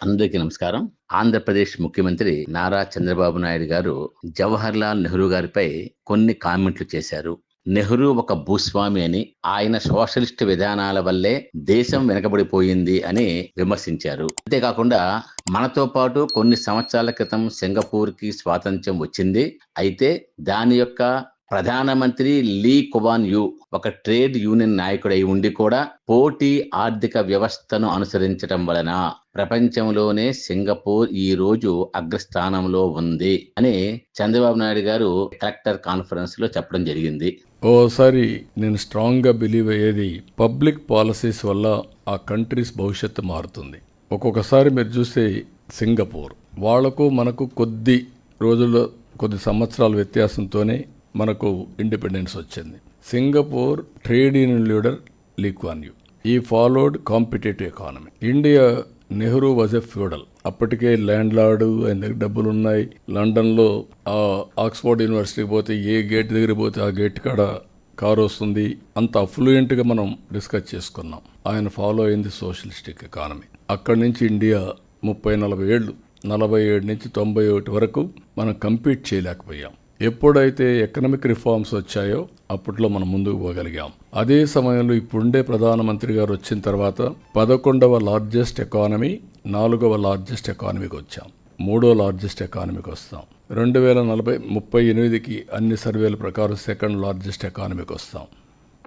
అందరికీ నమస్కారం. ఆంధ్రప్రదేశ్ ముఖ్యమంత్రి నారా చంద్రబాబు నాయుడు గారు జవహర్ లాల్ నెహ్రూ గారిపై కొన్ని కామెంట్లు చేశారు. నెహ్రూ ఒక భూస్వామి అని ఆయన సోషలిస్ట్ విధానాల వల్లే దేశం వెనకబడిపోయింది అని విమర్శించారు. అంతేకాకుండా మనతో పాటు కొన్ని సంవత్సరాల క్రితం సింగపూర్కి స్వాతంత్ర్యం వచ్చింది. అయితే దాని యొక్క ప్రధానమంత్రి లీ కువాన్ యు ఒక ట్రేడ్ యూనియన్ నాయకుడై ఉండి కూడా పోటీ ఆర్థిక వ్యవస్థను అనుసరించడం వలన ప్రపంచంలోనే సింగపూర్ ఈ రోజు అగ్రస్థానంలో ఉంది అని చంద్రబాబు నాయుడు గారు కలెక్టర్ కాన్ఫరెన్స్లో చెప్పడం జరిగింది. ఓసారి నేను స్ట్రాంగ్గా బిలీవ్ అయ్యేది పబ్లిక్ పాలసీస్ వల్ల ఆ కంట్రీస్ భవిష్యత్తు మారుతుంది. ఒక్కొక్కసారి మీరు చూస్తే సింగపూర్. వాళ్ళకు మనకు కొద్ది రోజుల్లో కొద్ది సంవత్సరాల వ్యత్యాసంతోనే మనకు ఇండిపెండెన్స్ వచ్చింది. Singapore trade union leader Lee Kuan Yew. He followed competitive economy. India Nehru was a feudal. అప్పటికే ల్యాండ్ లార్డు ఆయన దగ్గర డబ్బులు ఉన్నాయి లండన్లో ఆ ఆక్స్ఫోర్డ్ యూనివర్సిటీకి పోతే ఏ గేట్ దగ్గర పోతే ఆ గేట్ కాడ కారు వస్తుంది. అంత అఫ్లూయెంట్గా మనం డిస్కస్ చేసుకున్నాం. ఆయన ఫాలో అయింది సోషలిస్టిక్ ఎకానమీ అక్కడి నుంచి ఇండియా ముప్పై నలభై ఏళ్ళు నలభై ఏడు నుంచి తొంభై ఒకటి వరకు మనం కంపీట్ చేయలేకపోయాం. ఎప్పుడైతే ఎకనామిక్ రిఫార్మ్స్ వచ్చాయో అప్పట్లో మనం ముందుకు పోగలిగాం. అదే సమయంలో ఇప్పుడుండే ప్రధానమంత్రి గారు వచ్చిన తర్వాత పదకొండవ లార్జెస్ట్ ఎకానమీ నాలుగవ లార్జెస్ట్ ఎకానమీకి వచ్చాం. మూడో లార్జెస్ట్ ఎకానమీకి వస్తాం. రెండు వేల నలభై ముప్పై ఎనిమిదికి అన్ని సర్వేల ప్రకారం సెకండ్ లార్జెస్ట్ ఎకానమీకి వస్తాం.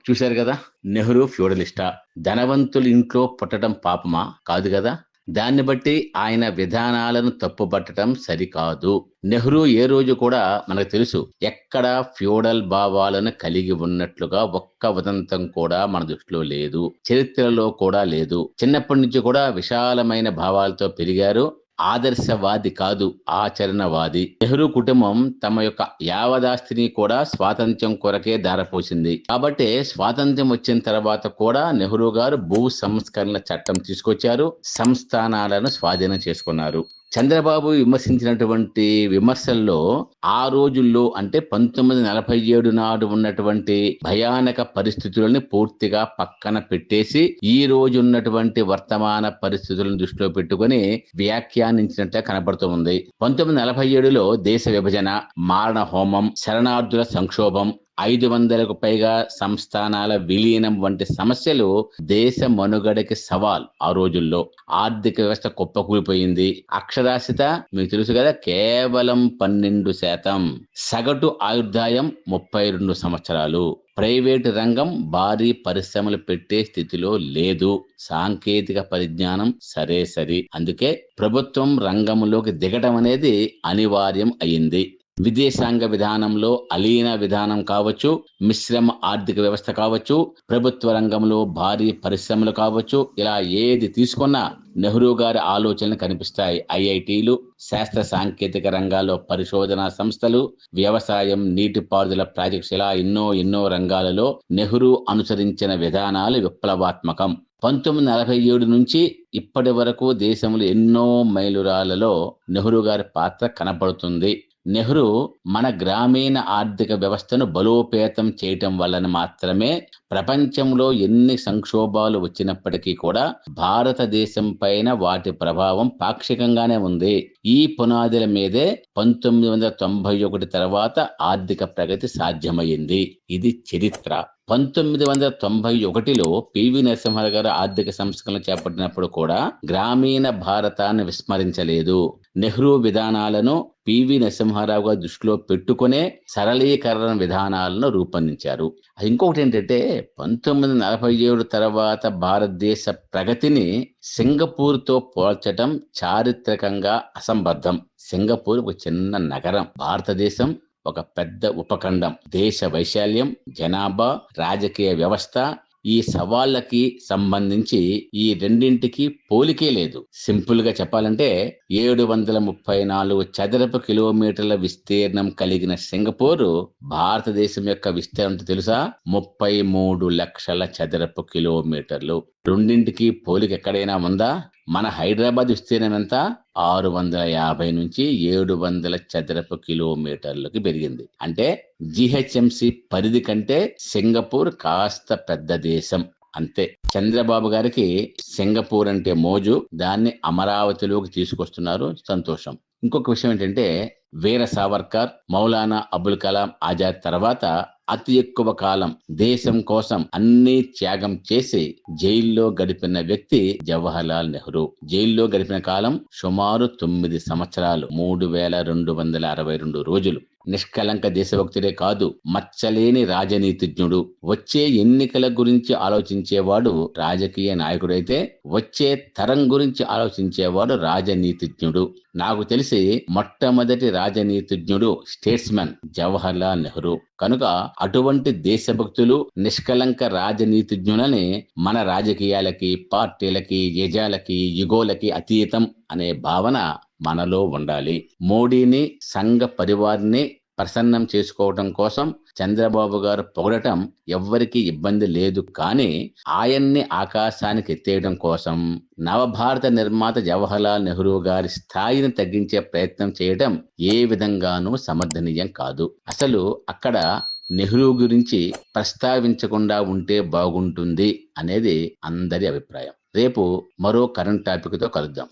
చూశారు కదా? నెహ్రూ ఫ్యూడలిస్టా. ధనవంతుల ఇంట్లో పుట్టడం పాపమా? కాదు కదా? దాన్ని బట్టి ఆయన విధానాలను తప్పుపట్టడం సరికాదు. నెహ్రూ ఏ రోజు కూడా మనకు తెలుసు ఎక్కడ ఫ్యూడల్ భావాలను కలిగి ఉన్నట్లుగా ఒక్క ఉదంతం కూడా మన దృష్టిలో లేదు చరిత్రలో కూడా లేదు. చిన్నప్పటి నుంచి కూడా విశాలమైన భావాలతో పెరిగారు. ఆదర్శవాది కాదు ఆచరణవాది. నెహ్రూ కుటుంబం తమ యొక్క యావదాస్తిని కూడా స్వాతంత్ర్యం కొరకే దారపోసింది. కాబట్టి స్వాతంత్ర్యం వచ్చిన తర్వాత కూడా నెహ్రూ గారు భూ సంస్కరణ చట్టం తీసుకొచ్చారు సంస్థానాలను స్వాధీనం చేసుకున్నారు. చంద్రబాబు విమర్శించినటువంటి విమర్శల్లో ఆ రోజుల్లో అంటే పంతొమ్మిది నలభై ఏడు నాడు ఉన్నటువంటి భయానక పరిస్థితులను పూర్తిగా పక్కన పెట్టేసి ఈ రోజు ఉన్నటువంటి వర్తమాన పరిస్థితులను దృష్టిలో పెట్టుకుని వ్యాఖ్యానించినట్టే కనబడుతుంది పంతొమ్మిది నలభై ఏడులో దేశ విభజన మారణ హోమం శరణార్థుల సంక్షోభం ఐదు వందలకు పైగా సంస్థానాల విలీనం వంటి సమస్యలు దేశ మనుగడకి సవాల్ ఆ రోజుల్లో. ఆర్థిక వ్యవస్థ కుప్పకూలిపోయింది. అక్షరాస్యత మీకు తెలుసు కదా కేవలం పన్నెండు శాతం. సగటు ఆయుర్దాయం ముప్పై రెండు సంవత్సరాలు. ప్రైవేటు రంగం భారీ పరిశ్రమలు పెట్టే స్థితిలో లేదు. సాంకేతిక పరిజ్ఞానం సరే సరి అందుకే ప్రభుత్వం రంగంలోకి దిగడం అనేది అనివార్యం అయింది. విదేశాంగ విధానంలో అలీన విధానం కావచ్చు మిశ్రమ ఆర్థిక వ్యవస్థ కావచ్చు ప్రభుత్వ రంగంలో భారీ పరిశ్రమలు కావచ్చు ఇలా ఏది తీసుకున్నా నెహ్రూ గారి ఆలోచనలు కనిపిస్తాయి. ఐఐటీలు శాస్త్ర సాంకేతిక రంగాల్లో పరిశోధనా సంస్థలు వ్యవసాయం నీటిపారుదల ప్రాజెక్ట్స్ ఇలా ఎన్నో ఎన్నో రంగాలలో నెహ్రూ అనుసరించిన విధానాలు విప్లవాత్మకం. పంతొమ్మిది నలభై ఏడు నుంచి ఇప్పటి వరకు దేశంలో ఎన్నో మైలురాలలో నెహ్రూ గారి పాత్ర కనబడుతుంది. నెహ్రూ మన గ్రామీణ ఆర్థిక వ్యవస్థను బలోపేతం చేయటం వలన మాత్రమే ప్రపంచంలో ఎన్ని సంక్షోభాలు వచ్చినప్పటికీ కూడా భారతదేశం పైన వాటి ప్రభావం పాక్షికంగానే ఉంది. ఈ పునాదుల మీదే పంతొమ్మిది వందల తొంభై ఒకటి తర్వాత ఆర్థిక ప్రగతి సాధ్యమైంది. ఇది చరిత్ర. పంతొమ్మిది వందల తొంభై ఒకటిలో పివి నరసింహారావు గారు ఆర్థిక సంస్కరణలు చేపట్టినప్పుడు కూడా గ్రామీణ భారతాన్ని విస్మరించలేదు. నెహ్రూ విధానాలను పివి నరసింహారావు గారు దృష్టిలో పెట్టుకునే సరళీకరణ విధానాలను రూపొందించారు. ఇంకొకటి ఏంటంటే పంతొమ్మిది నలభై ఏడు తర్వాత భారతదేశ ప్రగతిని సింగపూర్తో పోల్చడం చారిత్రకంగా అసంబద్ధం. సింగపూర్ ఒక చిన్న నగరం. భారతదేశం ఒక పెద్ద ఉపఖండం. దేశ వైశాల్యం జనాభా రాజకీయ వ్యవస్థ ఈ సవాళ్ళకి సంబంధించి ఈ రెండింటికి పోలికే లేదు. సింపుల్గా చెప్పాలంటే ఏడు వందల ముప్పై నాలుగు చదరపు కిలోమీటర్ల విస్తీర్ణం కలిగిన సింగపూర్ భారతదేశం యొక్క విస్తీర్ణం తెలుసా? ముప్పై మూడు లక్షల చదరపు కిలోమీటర్లు. రెండింటికి పోలిక ఎక్కడైనా ఉందా? మన హైదరాబాద్ విస్తీర్ణం ఎంత? ఆరు వందల యాభై నుంచి ఏడు వందల చదరపు కిలోమీటర్లకు పెరిగింది. అంటే జిహెచ్ఎంసి పరిధి కంటే సింగపూర్ కాస్త పెద్ద దేశం. అంతే. చంద్రబాబు గారికి సింగపూర్ అంటే మోజు. దాన్ని అమరావతిలోకి తీసుకొస్తున్నారు సంతోషం. ఇంకొక విషయం ఏంటంటే వీర సావర్కర్ మౌలానా అబుల్ కలాం ఆజాద్ తర్వాత అతి ఎక్కువ కాలం దేశం కోసం అన్ని త్యాగం చేసి జైల్లో గడిపిన వ్యక్తి జవహర్లాల్ నెహ్రూ. జైల్లో గడిపిన కాలం సుమారు తొమ్మిది సంవత్సరాలు మూడు వేల రెండు వందల అరవై రెండు రోజులు. నిష్కలంక దేశభక్తుడే కాదు మచ్చలేని రాజనీతిజ్ఞుడు. వచ్చే ఎన్నికల గురించి ఆలోచించేవాడు రాజకీయ నాయకుడైతే వచ్చే తరం గురించి ఆలోచించేవాడు రాజనీతిజ్ఞుడు. నాకు తెలిసి మొట్టమొదటి రాజనీతిజ్ఞుడు స్టేట్స్మెన్ జవహర్లాల్ నెహ్రూ. కనుక అటువంటి దేశభక్తులు నిష్కలంక రాజనీతిజ్ఞులని మన రాజకీయాలకి పార్టీలకి యజాలకి యుగోలకి అతీతం అనే భావన మనలో ఉండాలి. మోడీని సంఘ పరివార్ని ప్రసన్నం చేసుకోవటం కోసం చంద్రబాబు గారు పొగడటం ఎవ్వరికీ ఇబ్బంది లేదు. కానీ ఆయన్ని ఆకాశానికి ఎత్తేయడం కోసం నవభారత నిర్మాత జవహర్లాల్ నెహ్రూ గారి స్థాయిని తగ్గించే ప్రయత్నం చేయడం ఏ విధంగానూ సమర్థనీయం కాదు. అసలు అక్కడ నెహ్రూ గురించి ప్రస్తావించకుండా ఉంటే బాగుంటుంది అనేది అందరి అభిప్రాయం. రేపు మరో కరెంట్ టాపిక్తో కలుద్దాం.